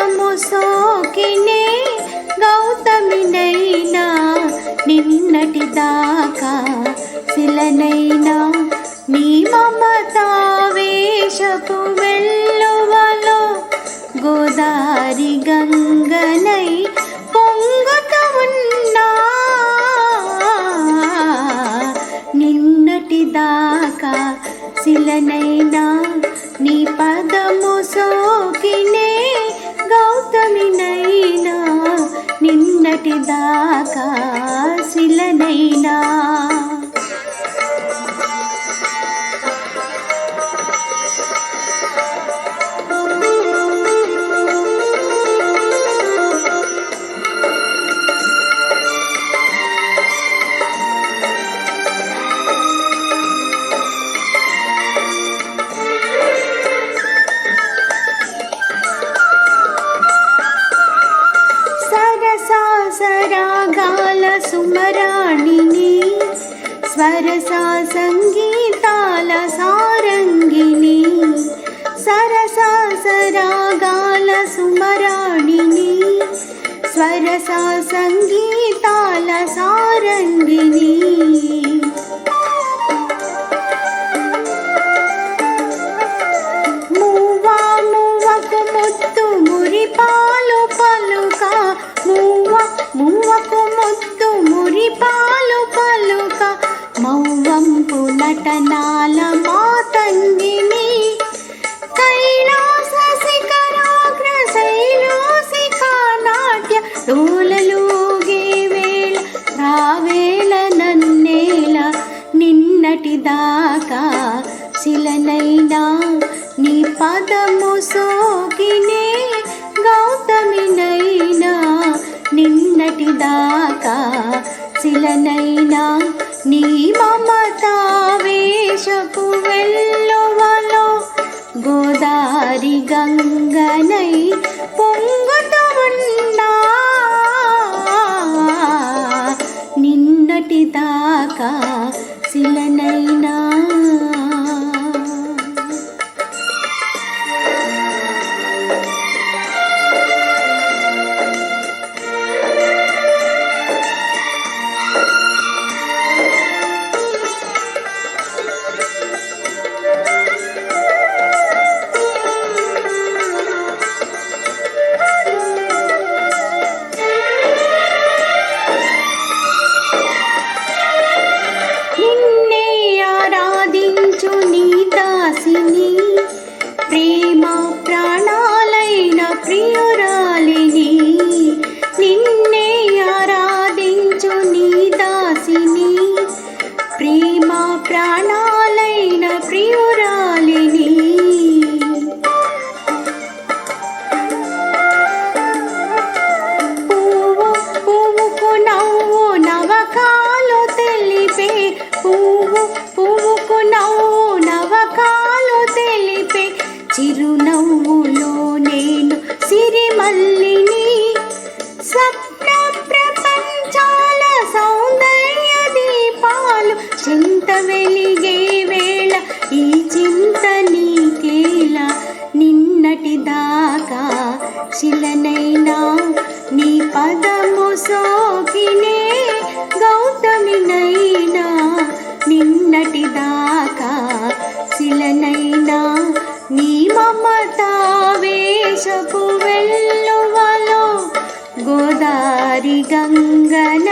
మనము సోకినే గౌతమినైనా నిన్నటి దాకా శిలనైనా. నీ మమతావేశపు వెళ్ళువలో గోదారి గంగనై పొంగుత ఉన్నా. నిన్నటి దాకా శిలనై నిన్నటి దాకా శిలనైనా सरसा सङ्गीतालसारङ्गिनी सरसा सरागालसुमराणिनी सरागाल सुमराणिनी स्वरसा सङ्गीताल నిన్నటి దాకా శిలనైనా నీ పదము సోకినే గౌతమినైనా నిన్నటి దాకా శిలనైనా నీ మమతావేశపు వెళ్ళవలో గోదారి గంగనై Fogo, fogo. ಹರಿಗಂಗನ